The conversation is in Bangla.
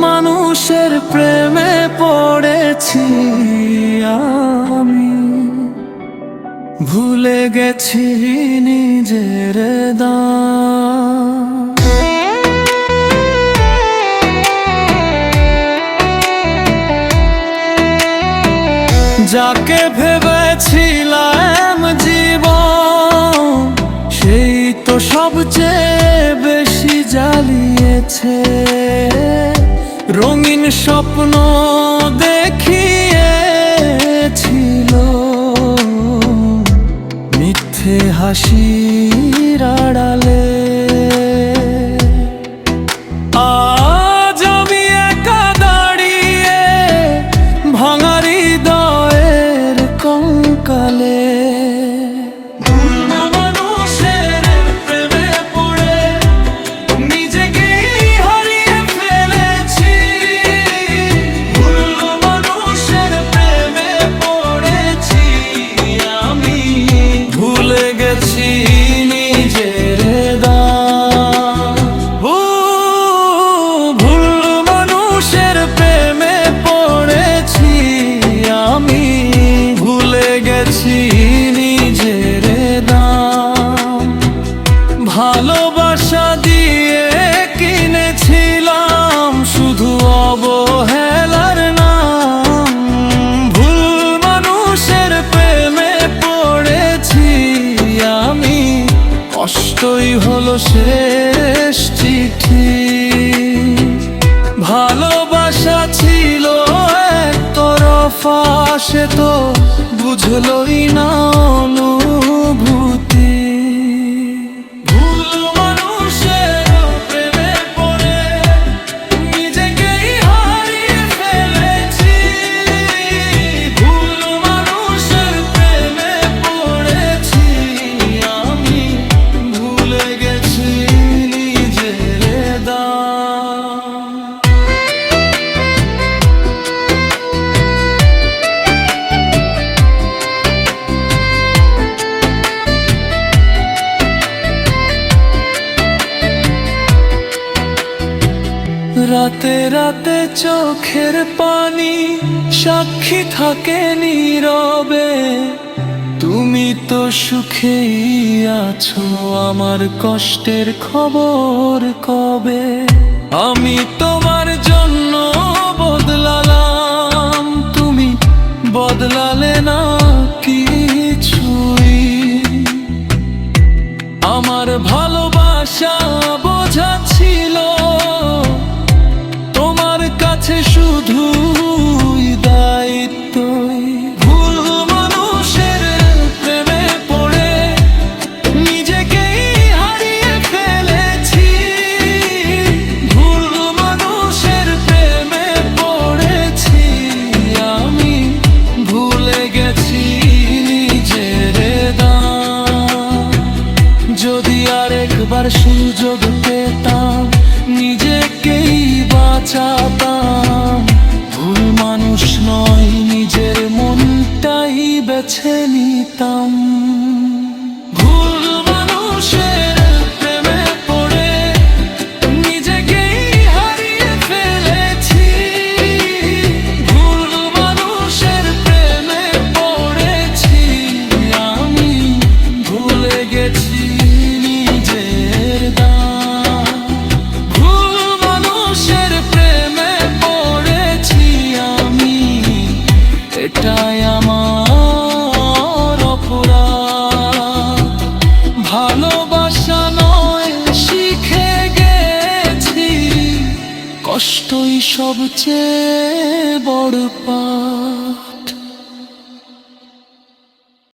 মানুষের প্রেমে পড়েছি আমি। ভুলে গেছি নিজের যাকে ভেবেছিলাম জীবন সেই তো সবচেয়ে জ্বালিয়েছে। রঙিন স্বপ্ন দেখিয়েছিল। মিথ্যে আমি একা দাঁড়িয়ে ভাঙারি দয়ের ভালোবাসা দিয়ে কিনেছিলাম শুধু অবহেলার নাম। ভুল মানুষের প্রেমে পড়েছি আমি, কষ্টই হলো শেষ চিঠি। ভালোবাসা ছিল এক তরফা, সে তো বুঝলই না রাতে রাতে চোখের পানি সাক্ষী থাকে নীরবে। তুমি তো সুখেই আছো আমার কষ্টের খবর কবে? আমি তোমার জন্য বদলালাম। তুমি বদলালে না কিছুই। আমার ভালোবাসা বোঝা সুযোগ পেতাম নিজেকেই বাঁচাতাম। এটাই আমার অপরাধ। ভালোবাসা নয় শিখে গেছি কষ্টই সবচেয়ে বড় পা